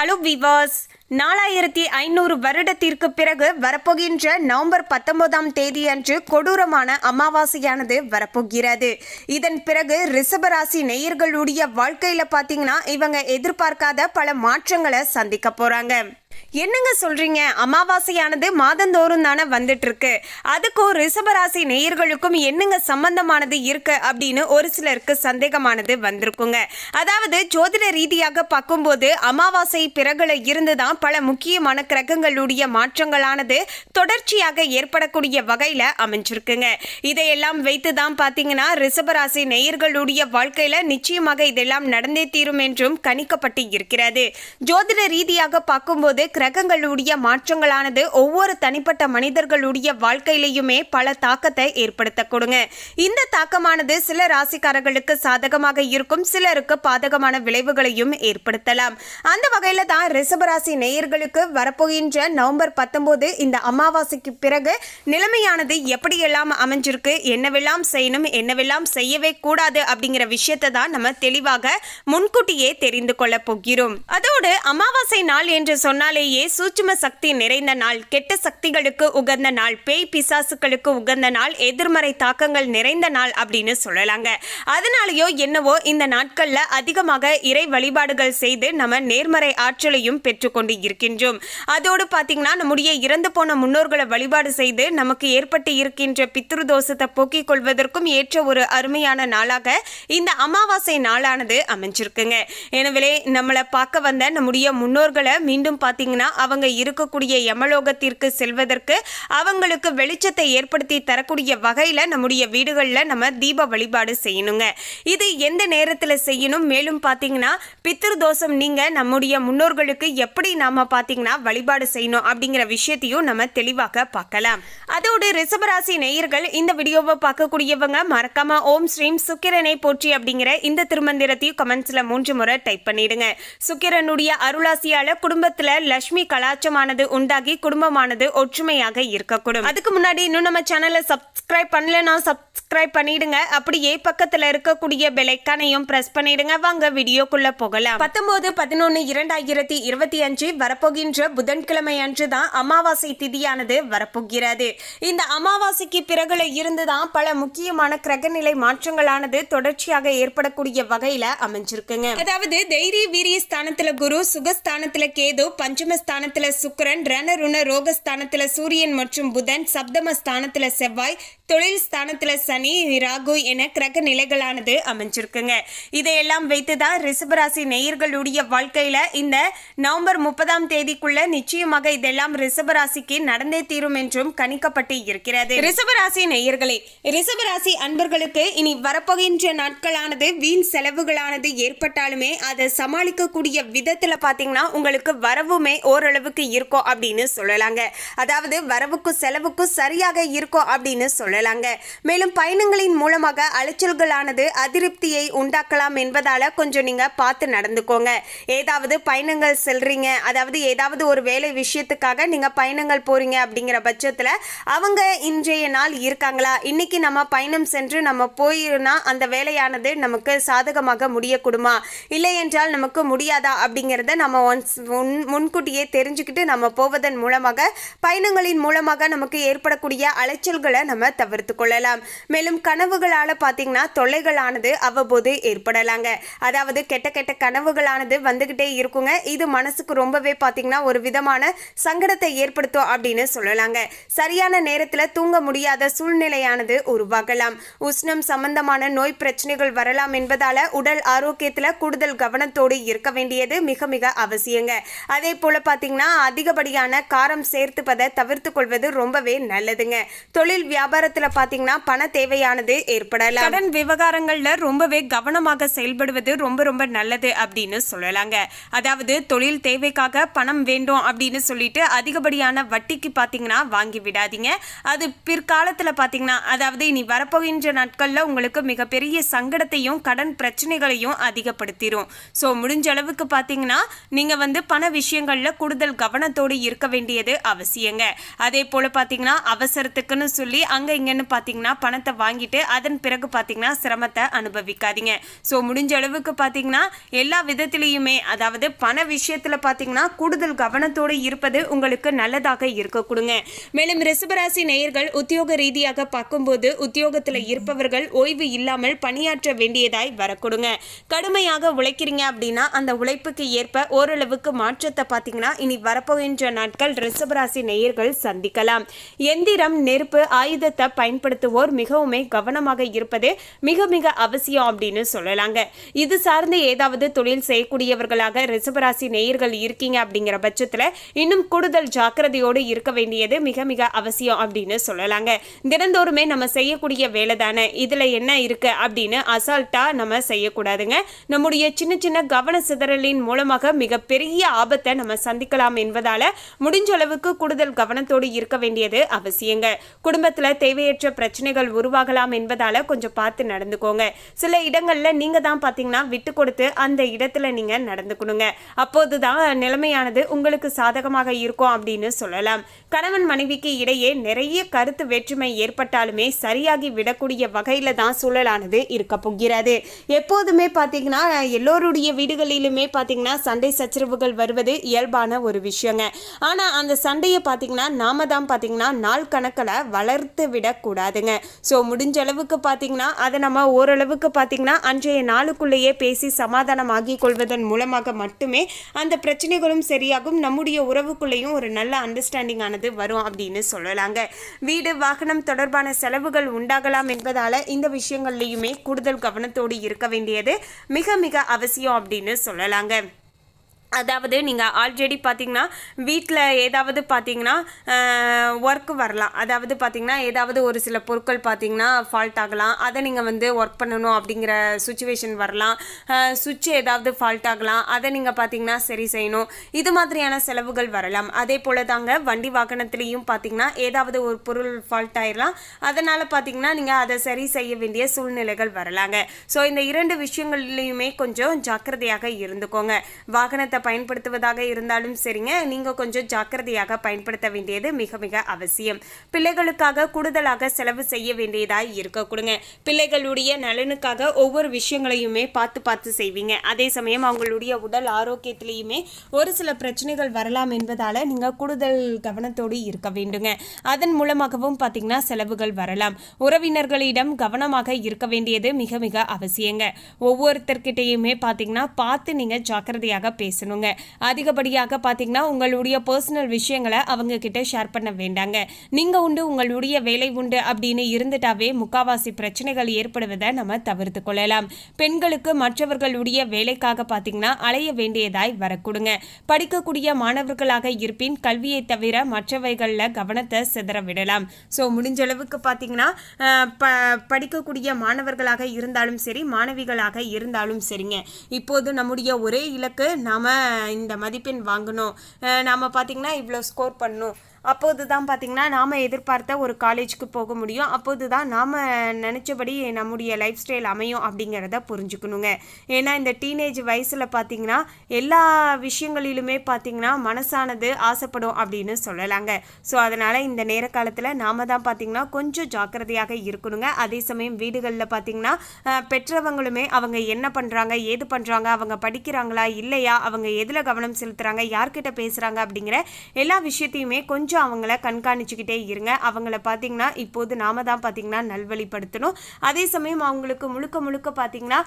Hello விவாஸ் நாலாயிரத்தி ஐநூறு வருடத்திற்கு பிறகு வரப்போகின்ற நவம்பர் பத்தொன்பதாம் தேதியன்று கொடூரமான அமாவாசையானது வரப்போகிறது. இதன் பிறகு ரிஷபராசி நேயர்களுடைய வாழ்க்கையில பாத்தீங்கன்னா இவங்க எதிர்பார்க்காத பல மாற்றங்களை சந்திக்க போறாங்க. என்னங்க சொல்றீங்க? அமாவாசையானது மாதந்தோறும் தானே வந்துட்டு இருக்கு அதுக்கும் ரிஷபராசி நேயர்களுக்கும் என்னங்க சம்பந்தமானது இருக்கு அப்படின்னு ஒரு சிலருக்கு சந்தேகமானது வந்திருக்குங்க. அதாவது ஜோதிட ரீதியாக பார்க்கும்போது அமாவாசை பிறகுல இருந்து தான் பல முக்கியமான கிரகங்களுடைய மாற்றங்களானது தொடர்ச்சியாக ஏற்படக்கூடிய வகையில அமைஞ்சிருக்குங்க. இதையெல்லாம் வைத்து தான் பார்த்தீங்கன்னா ரிஷபராசி நேயர்களுடைய வாழ்க்கையில நிச்சயமாக இதெல்லாம் நடந்தே தீரும் என்றும் கணிக்கப்பட்டு இருக்கிறது. ஜோதிட ரீதியாக பார்க்கும்போது கிரகங்களுடைய மாற்றங்களானது ஒவ்வொரு தனிப்பட்ட மனிதர்களுடைய வாழ்க்கையிலையுமே பல தாக்கத்தை ஏற்படுத்தக்கூடுங்க இந்த தாக்கமானது சில ராசிக்காரர்களுக்கு சாதகமாக இருக்கும் சிலருக்கு பாதகமான விளைவுகளையும் ஏற்படுத்தலாம். அந்த வகையில் தான் ரிஷபராசி நேயர்களுக்கு வரப்போகின்ற நவம்பர் பத்தொன்பது இந்த அமாவாசைக்கு பிறகு நிலைமையானது எப்படியெல்லாம் அமைஞ்சிருக்கு என்னவெல்லாம் செய்யணும் என்னவெல்லாம் செய்யவே கூடாது அப்படிங்கிற விஷயத்தை தான் நம்ம தெளிவாக முன்கூட்டியே தெரிந்து கொள்ள போகிறோம். அதோடு அமாவாசை நாள் என்று சொன்னால் சொன்னாலேயே சூட்சும சக்தி நிறைந்த நாள் கெட்ட சக்திகளுக்கு உகந்த நாள் பேய் பிசாசுகளுக்கு உகந்த நாள் எதிர்மறை தாக்கங்கள் நிறைந்த நாள் அப்படின்னு சொல்லலாங்க. அதனாலயோ என்னவோ இந்த நாட்கள்ல அதிகமாக இறை வழிபாடுகள் செய்து நம்ம நேர்மறை ஆற்றலையும் பெற்றுக்கொண்டு இருக்கின்றோம். அதோடு பார்த்தீங்கன்னா நம்முடைய இறந்து போன முன்னோர்களை வழிபாடு செய்து நமக்கு ஏற்பட்டு இருக்கின்ற பித்ரு தோஷத்தை போக்கிக் கொள்வதற்கும் ஏற்ற ஒரு அருமையான நாளாக இந்த அமாவாசை நாளானது அமைஞ்சிருக்குங்க. எனவே நம்மளை பார்க்க வந்த நம்முடைய முன்னோர்களை மீண்டும் பார்த்தீங்கன்னா அவங்க இருக்கக்கூடிய யமலோகத்திற்கு செல்வதற்கு அவங்களுக்கு வெளிச்சத்தை ஏற்படுத்தி தரக்கூடிய வகையில் நம்முடைய வீடுகளில் நம்ம தீப வழிபாடு செய்யணுங்க. இது எந்த நேரத்தில் செய்யணும்? மேலும் பார்த்தீங்கன்னா பித்ரு தோஷம் நீங்கள் நம்முடைய முன்னோர்களுக்கு எப்படி நாம பார்த்தீங்கன்னா வழிபாடு செய்யணும் அப்படிங்கிற விஷயத்தையும் நம்ம தெளிவாக பார்க்கலாம். அதோடு ரிசபராசி நேயர்கள் இந்த வீடியோவை பார்க்கக்கூடியவங்க மறக்காம ஓம் ஸ்ரீம் சுக்கிரனை போற்றி அப்படிங்கிற இந்த திருமந்திரத்தையும் கமெண்ட்ஸில் மூன்று முறை டைப் பண்ணிடுங்க. சுக்கிரனுடைய அருளாசியால குடும்பத்தில் லட்சுமி கலாச்சமானது உண்டாகி குடும்பமானது ஒற்றுமையாக இருக்கக்கூடும். அதுக்கு முன்னாடி இன்னும் நம்ம சேனலை சப்ஸ்கிரைப் பண்ணலன்னா சப்ஸ்கிரைப் பண்ணிடுங்க. அப்படியே பக்கத்துல இருக்கக்கூடிய பெலைக்கானையும் பிரஸ் பண்ணிடுங்க. வாங்க வீடியோக்குள்ள போகலாம். பத்தொன்பது பதினொன்னு இரண்டாயிரத்தி இருபத்தி அஞ்சு வரப்போகின்ற புதன்கிழமை அன்று தான் அமாவாசை திதியானது வரப்போகிறது. இந்த அமாவாசைக்கு பிறகுல இருந்து தான் பல முக்கியமான கிரகநிலை மாற்றங்களானது தொடர்ச்சியாக ஏற்படக்கூடிய வகையில அமைஞ்சிருக்குங்க. அதாவது தைரிய வீரிய ஸ்தானத்துல குரு சுகஸ்தானத்துல கேது பஞ்சம ஸ்தானத்துல சுக்கிரன் ரணருண ரோகஸ்தானத்துல சூரியன் மற்றும் புதன் சப்தம ஸ்தானத்துல செவ்வாய் தொழில் ஸ்தானத்துல சனி ராகு என கிரக நிலைகளானது அமைஞ்சிருக்குங்க. இதையெல்லாம் வைத்து தான் ரிஷபராசி நேயர்களுடைய வாழ்க்கையில இந்த நவம்பர் முப்பதாம் தேதிக்குள்ள நிச்சயமாக இதெல்லாம் ரிஷபராசிக்கு நடந்தே தீரும் என்றும் கணிக்கப்பட்டு இருக்கிறது. ரிஷபராசி நேயர்களே ரிஷபராசி அன்பர்களுக்கு இனி வரப்போகின்ற நாட்களானது வீண் செலவுகளானது ஏற்பட்டாலுமே அதை சமாளிக்கக்கூடிய விதத்துல பாத்தீங்கன்னா உங்களுக்கு வரவுமே ஓரளவுக்கு இருக்கும் அப்படின்னு சொல்லலாங்க. அதாவது வரவுக்கும் செலவுக்கும் சரியாக இருக்கும் அப்படின்னு சொல்லலாங்க. மேலும் பயணங்களின் மூலமாக அலைச்சல்களானது அதிருப்தியை உண்டாக்கலாம் என்பதால கொஞ்சம் நீங்க பார்த்து நடந்துக்கோங்க. ஏதாவது பயணங்கள் செல்றீங்க அதாவது ஏதாவது ஒரு வேலை விஷயத்துக்காக நீங்க பயணங்கள் போறீங்க அப்படிங்கிற பட்சத்துல அவங்க இன்றைய நாள் இருக்காங்களா? இன்னைக்கு நம்ம பயணம் சென்று நம்ம போயிருந்தா அந்த வேலையானது நமக்கு சாதகமாக முடியக்கூடுமா? இல்லை என்றால் நமக்கு முடியாதா அப்படிங்கிறத நம்ம ஒன்ஸ் முன் முன்கூட்டியே தெரிஞ்சுக்கிட்டு நம்ம போவதன் மூலமாக பயணங்களின் மூலமாக நமக்கு ஏற்படக்கூடிய அலைச்சல்களை நம்ம தவிர்த்து கொள்ளலாம். மேலும் கனவுகளால் பார்த்தீங்கன்னா தொல்லைகளானது அவ்வப்போது ஏற்படலாங்க. அதாவது கெட்ட கெட்ட கனவுகளானது வந்துக்கிட்டே இருக்குங்க. இது மனசுக்கு ரொம்பவே பார்த்தீங்கன்னா ஒரு விதமான சங்கடத்தை ஏற்படுத்தும் அப்படின்னு சொல்லலாங்க. சரியான நேரத்தில் தூங்க முடியாத சூழ்நிலையானது உருவாகலாம். உஷ்ணம் சம்பந்தமான நோய் பிரச்சனைகள் வரலாம் என்பதால் உடல் ஆரோக்கியத்தில் கூடுதல் கவனத்தோடு இருக்க வேண்டியது மிக மிக அவசியங்க. அதே போல் பார்த்தீங்கன்னா அதிகப்படியான காரம் சேர்த்துப்பதை தவிர்த்து கொள்வது ரொம்பவே நல்லதுங்க. தொழில் வியாபாரத்தில் பார்த்தீங்கன்னா பண தேவையானது ஏற்படலாம். கடன் விவகாரங்கள்ல ரொம்பவே கவனமாக செயல்படுவது ரொம்ப ரொம்ப நல்லது அப்படின்னு சொல்லலாங்க. அதாவது தொழில் தேவைக்காக பணம் வேண்டும் அப்படின்னு சொல்லிட்டு அதிகப்படியான வட்டிக்கு பார்த்தீங்கன்னா வாங்கி விடாதீங்க. அது பிற்காலத்தில் பார்த்தீங்கன்னா அதாவது இனி வரப்போகின்ற நாட்களில் உங்களுக்கு மிகப்பெரிய சங்கடத்தையும் கடன் பிரச்சனைகளையும் அதிகப்படுத்திடும் ஸோ முடிஞ்ச அளவுக்கு பார்த்தீங்கன்னா நீங்கள் வந்து பண விஷயங்களில் கூடுதல் கவனத்தோடு இருக்க வேண்டியது அவசியங்க. அதே போல் பார்த்தீங்கன்னா அவசரத்துக்குன்னு சொல்லி அங்கே இங்கன்னு பார்த்தீங்கன்னா பணத்தை வாங்கிட்டு அதன் பிறகு பார்த்தீங்கன்னா சிரமத்தை அனுபவிக்காதீங்க. ஸோ முடிஞ்ச அளவுக்கு பார்த்தீங்கன்னா எல்லா விதத்திலையுமே அதாவது பண விஷயத்தில் பார்த்தீங்கன்னா கூடுதல் கவனத்தோடு இருப்பது உங்களுக்கு நல்லதாக இருக்க கொடுங்க. மேலும் ரிசபராசி நேயர்கள் உத்தியோக ரீதியாக பார்க்கும்போது உத்தியோகத்தில் இருப்பவர்கள் ஓய்வு இல்லாமல் பணியாற்ற வேண்டியதாய் வரக்கூடுங்க. கடுமையாக உழைக்கிறீங்க அப்படின்னா அந்த உழைப்புக்கு ஏற்ப ஓரளவுக்கு மாற்றத்தை பார்த்தீங்கன்னா இனி வரப்போகின்ற நாட்கள் ரிசபராசி நேயர்கள் சந்திக்கலாம். எந்திரம் நெருப்பு ஆயுதத்தை பயன்படுத்துவோர் மிகவும் கவனமாக இருப்பது மிக மிக அவசியம் அப்படின்னு சொல்லலாங்க. இது சார்ந்து ஏதாவது தொழில் செய்யக்கூடியவர்களாக ரிசபராசி நேயர்கள் இருக்கீங்க அப்படிங்கிற பட்சத்தில் இன்னும் கூடுதல் ஜாக்கிரதையோடு இருக்க வேண்டியது மிக மிக அவசியம் அப்படின்னு சொல்லலாங்க. தினந்தோறுமே நம்ம செய்யக்கூடிய வேலை தானே இதில் என்ன இருக்கு அப்படின்னு அசால்ட்டாக நம்ம செய்யக்கூடாதுங்க. நம்முடைய சின்ன சின்ன கவன சிதறலின் மூலமாக மிகப்பெரிய ஆபத்தை நம்ம சந்திக்கலாம் என்பதால் முடிஞ்ச அளவுக்கு கூடுதல் கவனத்தோடு இருக்க வேண்டியது அவசியங்க. குடும்பத்தில் தேவையற்ற பிரச்சனைகள் உருவா உருவாகலாம் என்பதால கொஞ்சம் பார்த்து நடந்துக்கோங்க. சில இடங்களில் நீங்க தான் பார்த்தீங்கன்னா விட்டு கொடுத்து அந்த இடத்துல நீங்கள் நடந்துக்கணுங்க. அப்போது தான் நிலைமையானது உங்களுக்கு சாதகமாக இருக்கும் அப்படின்னு சொல்லலாம். கணவன் மனைவிக்கு இடையே நிறைய கருத்து வேற்றுமை ஏற்பட்டாலுமே சரியாகி விடக்கூடிய வகையில தான் சூழலானது இருக்க போகிறது. எப்போதுமே பார்த்தீங்கன்னா எல்லோருடைய வீடுகளிலுமே பார்த்தீங்கன்னா சண்டை சச்சரவுகள் வருவது இயல்பான ஒரு விஷயங்க. ஆனால் அந்த சண்டையை பார்த்தீங்கன்னா நாம தான் பார்த்தீங்கன்னா நாள் கணக்கில் வளர்த்து விடக்கூடாதுங்க. ஸோ முடிஞ்ச அளவுக்கு பார்த்தீங்கன்னா அதை நம்ம ஓரளவுக்கு பார்த்தீங்கன்னா அன்றைய நாளுக்குள்ளேயே பேசி சமாதானமாகி கொள்வதன் மூலமாக மட்டுமே அந்த பிரச்சனைகளும் சரியாகும். நம்முடைய உறவுக்குள்ளேயும் ஒரு நல்ல அண்டர்ஸ்டாண்டிங் ஆனது வரும் அப்படின்னு சொல்லலாங்க. வீடு வாகனம் தொடர்பான செலவுகள் உண்டாகலாம் என்பதால் இந்த விஷயங்கள்லையுமே கூடுதல் கவனத்தோடு இருக்க வேண்டியது மிக மிக அவசியம் அப்படின்னு சொல்லலாங்க. அதாவது நீங்கள் ஆல்ரெடி பார்த்தீங்கன்னா வீட்டில் ஏதாவது பார்த்தீங்கன்னா ஒர்க் வரலாம். அதாவது பார்த்தீங்கன்னா ஏதாவது ஒரு சில பொருட்கள் பார்த்தீங்கன்னா ஃபால்ட் ஆகலாம். அதை நீங்கள் வந்து ஒர்க் பண்ணணும் அப்படிங்கிற சுச்சுவேஷன் வரலாம். சுவிட்ச் ஏதாவது ஃபால்ட் ஆகலாம். அதை நீங்கள் பார்த்தீங்கன்னா சரி செய்யணும். இது மாதிரியான செலவுகள் வரலாம். அதே போல் தாங்க வண்டி வாகனத்துலேயும் பார்த்தீங்கன்னா ஏதாவது ஒரு பொருள் ஃபால்ட் ஆயிடலாம் அதனால் பார்த்தீங்கன்னா நீங்கள் அதை சரி செய்ய வேண்டிய சூழ்நிலைகள் வரலாங்க. ஸோ இந்த இரண்டு விஷயங்கள்லையுமே கொஞ்சம் ஜாக்கிரதையாக இருந்துக்கோங்க. வாகனத்தை பயன்படுத்துவதாக இருந்தாலும் சரிங்க. நீங்கள் கொஞ்சம் ஜாக்கிரதையாக பயன்படுத்த வேண்டியது மிக மிக அவசியம். பிள்ளைகளுக்காக கூடுதலாக செலவு செய்ய வேண்டியதாக இருக்கக்கூடுங்க பிள்ளைகளுடைய நலனுக்காக ஒவ்வொரு விஷயங்களையுமே பார்த்து பார்த்து செய்வீங்க. அதே சமயம் அவங்களுடைய உடல் ஆரோக்கியத்திலையுமே ஒரு சில பிரச்சனைகள் வரலாம் என்பதால் நீங்கள் கூடுதல் கவனத்தோடு இருக்க வேண்டுங்க. அதன் மூலமாகவும் பார்த்தீங்கன்னா செலவுகள் வரலாம். உறவினர்களிடம் கவனமாக இருக்க வேண்டியது மிக மிக அவசியங்க. ஒவ்வொருத்தர்கிட்டையுமே பார்த்தீங்கன்னா பார்த்து நீங்கள் ஜாக்கிரதையாக பேசணுங்க. அதிகப்படியாக பார்த்தீங்கன்னா உங்களுடைய பர்சனல் விஷயங்களை அவங்க கிட்ட ஷேர் பண்ண வேண்டாங்க. நீங்கள் உண்டு உங்களுடைய வேலை உண்டு அப்படின்னு இருந்துட்டாவே முக்காவாசி பிரச்சனைகள் ஏற்படுவதை நம்ம தவிர்த்து கொள்ளலாம். பெண்களுக்கு மற்றவர்களுடைய வேலைக்காக பார்த்தீங்கன்னா அலைய வேண்டியதாய் வரக்கூடுங்க. படிக்கக்கூடிய மாணவர்களாக இருப்பின் கல்வியை தவிர மற்றவைகளில் கவனத்தை சிதற விடலாம். ஸோ முடிஞ்ச அளவுக்கு பார்த்தீங்கன்னா ப படிக்கக்கூடிய மாணவர்களாக இருந்தாலும் சரி மாணவிகளாக இருந்தாலும் சரிங்க. இப்போது நம்முடைய ஒரே இலக்கு நாம இந்த மதிப்பெண் வாங்கணும். நம்ம பார்த்திங்கன்னா பார்த்தீங்கன்னா இவ்வளோ ஸ்கோர் பண்ணணும் அப்போது தான் பார்த்திங்கன்னா நாம் எதிர்பார்த்த ஒரு காலேஜுக்கு போக முடியும். அப்போது தான் நாம் நினச்சபடி நம்முடைய லைஃப் ஸ்டைல் அமையும் அப்படிங்கிறத புரிஞ்சுக்கணுங்க. ஏன்னா இந்த டீனேஜ் வயசில் பார்த்திங்கன்னா எல்லா விஷயங்களிலுமே பார்த்திங்கன்னா மனசானது ஆசைப்படும் அப்படின்னு சொல்லலாங்க. ஸோ அதனால் இந்த நேர காலத்தில் நாம் தான் பார்த்திங்கன்னா கொஞ்சம் ஜாக்கிரதையாக இருக்கணுங்க. அதே சமயம் வீடுகளில் பார்த்திங்கன்னா பெற்றவங்களுமே அவங்க என்ன பண்ணுறாங்க ஏது பண்ணுறாங்க அவங்க படிக்கிறாங்களா இல்லையா அவங்க எதில் கவனம் செலுத்துகிறாங்க யார்கிட்ட பேசுகிறாங்க அப்படிங்கிற எல்லா விஷயத்தையுமே கொஞ்சம் அவங்கள கண்காணிச்சுக்கிட்டே இருங்க. அவங்கள பார்த்தீங்கன்னா இப்போது நாம தான் பார்த்தீங்கன்னா நல்வழிப்படுத்தணும். அதே சமயம் அவங்களுக்கு முழுக்க முழுக்க பார்த்தீங்கன்னா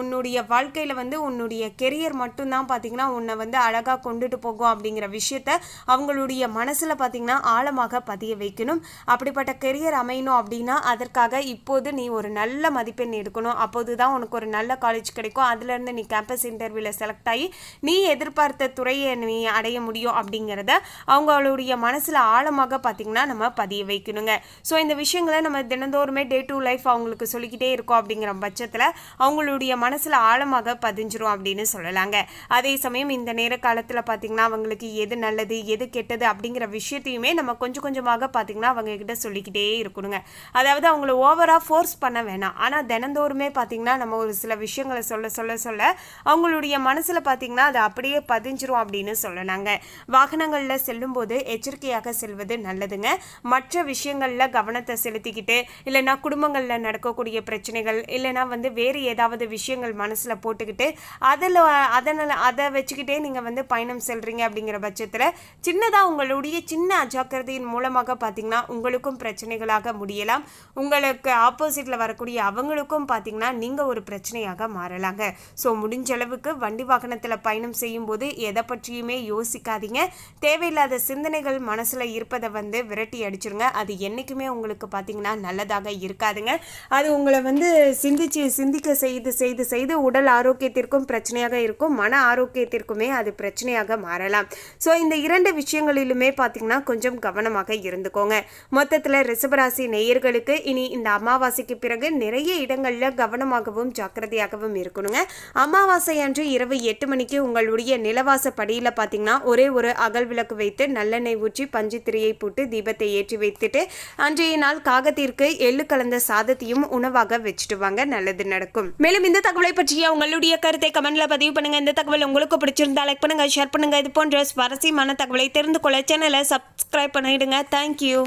உன்னுடைய வாழ்க்கையில் வந்து உன்னுடைய கெரியர் மட்டும்தான் பார்த்தீங்கன்னா உன்னை வந்து அழகாக கொண்டுட்டு போகும் அப்படிங்கிற விஷயத்த அவங்களுடைய மனசில் பார்த்தீங்கன்னா ஆழமாக பதிய வைக்கணும். அப்படிப்பட்ட கெரியர் அமையணும் அப்படின்னா அதற்காக இப்போது நீ ஒரு நல்ல மதிப்பெண் எடுக்கணும். அப்போது தான் உனக்கு ஒரு நல்ல காலேஜ் கிடைக்கும். அதுலேருந்து நீ கேம்பஸ் இன்டர்வியூவில் செலக்ட் ஆகி நீ எதிர்பார்த்த துறையை நீ அடைய முடியும் அப்படிங்கிறத அவங்களுடைய மனசில் ஆழமாக பார்த்தீங்கன்னா நம்ம பதிய வைக்கணுங்க. ஸோ இந்த விஷயங்களை நம்ம தினந்தோறுமே டே டு லைஃப் அவங்களுக்கு சொல்லிக்கிட்டே இருக்கோம் அப்படிங்கிற பட்சத்தில் அவங்களுடைய மனசில் ஆழமாக பதிஞ்சிரும் அப்படின்னு சொல்லலாங்க. அதே சமயம் இந்த நேர காலத்தில் பார்த்தீங்கன்னா அவங்களுக்கு எது நல்லது எது கெட்டது அப்படிங்கிற விஷயத்தையுமே நம்ம கொஞ்சம் கொஞ்சமாக பார்த்தீங்கன்னா அவங்க கிட்ட சொல்லிக்கிட்டே இருக்கணுங்க. அதாவது அவங்கள ஓவராக ஃபோர்ஸ் பண்ண வேணாம். ஆனால் தினந்தோறுமே பார்த்தீங்கன்னா நம்ம ஒரு சில விஷயங்களை சொல்ல சொல்ல சொல்ல அவங்களுடைய மனசில் பார்த்தீங்கன்னா அது அப்படியே பதிஞ்சிரும் அப்படின்னு சொல்லலாங்க. வாகனங்களில் செல்லும்போது எச்சரிக்கை எச்சரிக்கையாக செல்வது நல்லதுங்க. மற்ற விஷயங்களில் கவனத்தை செலுத்திக்கிட்டு இல்லைனா குடும்பங்களில் நடக்கக்கூடிய பிரச்சனைகள் இல்லைனா வந்து வேறு ஏதாவது விஷயங்கள் மனசில் போட்டுக்கிட்டு அதில் அதனால் அதை வச்சுக்கிட்டே நீங்கள் வந்து பயணம் செல்றீங்க அப்படிங்கிற பட்சத்தில் சின்னதாக உங்களுடைய சின்ன அஜாக்கிரதையின் மூலமாக பார்த்தீங்கன்னா உங்களுக்கும் பிரச்சனைகளாக முடியலாம். உங்களுக்கு ஆப்போசிட்டில் வரக்கூடிய அவங்களுக்கும் பார்த்தீங்கன்னா நீங்கள் ஒரு பிரச்சனையாக மாறலாங்க. ஸோ முடிஞ்ச அளவுக்கு வண்டி வாகனத்தில் பயணம் செய்யும்போது எதை பற்றியுமே யோசிக்காதீங்க. தேவையில்லாத சிந்தனைகள் மனசில் இருப்பதை வந்து விரட்டி அடிச்சிருங்க. அது என்றைக்குமே உங்களுக்கு பார்த்தீங்கன்னா நல்லதாக இருக்காதுங்க. அது உங்களை வந்து சிந்திச்சு சிந்திக்க செய்து செய்து செய்து உடல் ஆரோக்கியத்திற்கும் பிரச்சனையாக இருக்கும். மன ஆரோக்கியத்திற்குமே அது பிரச்சனையாக மாறலாம். ஸோ இந்த இரண்டு விஷயங்களிலுமே பார்த்தீங்கன்னா கொஞ்சம் கவனமாக இருந்துக்கோங்க. மொத்தத்தில் ரிசபராசி நேயர்களுக்கு இனி இந்த அமாவாசைக்கு பிறகு நிறைய இடங்களில் கவனமாகவும் ஜாக்கிரதையாகவும் இருக்கணுங்க. அமாவாசை அன்று இரவு எட்டு மணிக்கு உங்களுடைய நிலவாச படியில் பார்த்திங்கன்னா ஒரே ஒரு அகல் விளக்கு வைத்து நல்லெண்ணெய் ஊற்றி பஞ்சு திரியை போட்டு தீபத்தை ஏற்றி வைத்துட்டு அன்றைய நாள் காகத்திற்கு எள்ளு கலந்த சாதத்தையும் உணவாக வச்சுட்டு வாங்க. நல்லது நடக்கும். மேலும் இந்த தகவலை பற்றிய உங்களுடைய கருத்தை கமெண்ட்ல பதிவு பண்ணுங்க. இந்த தகவல் உங்களுக்கு பிடிச்சிருந்தா லைக் பண்ணுங்க ஷேர் பண்ணுங்க. இது போன்ற சுவாரஸ்யமான தகவலை தெரிந்து கொள்ள சேனலை சப்ஸ்கிரைப் பண்ணிடுங்க. தேங்க்யூ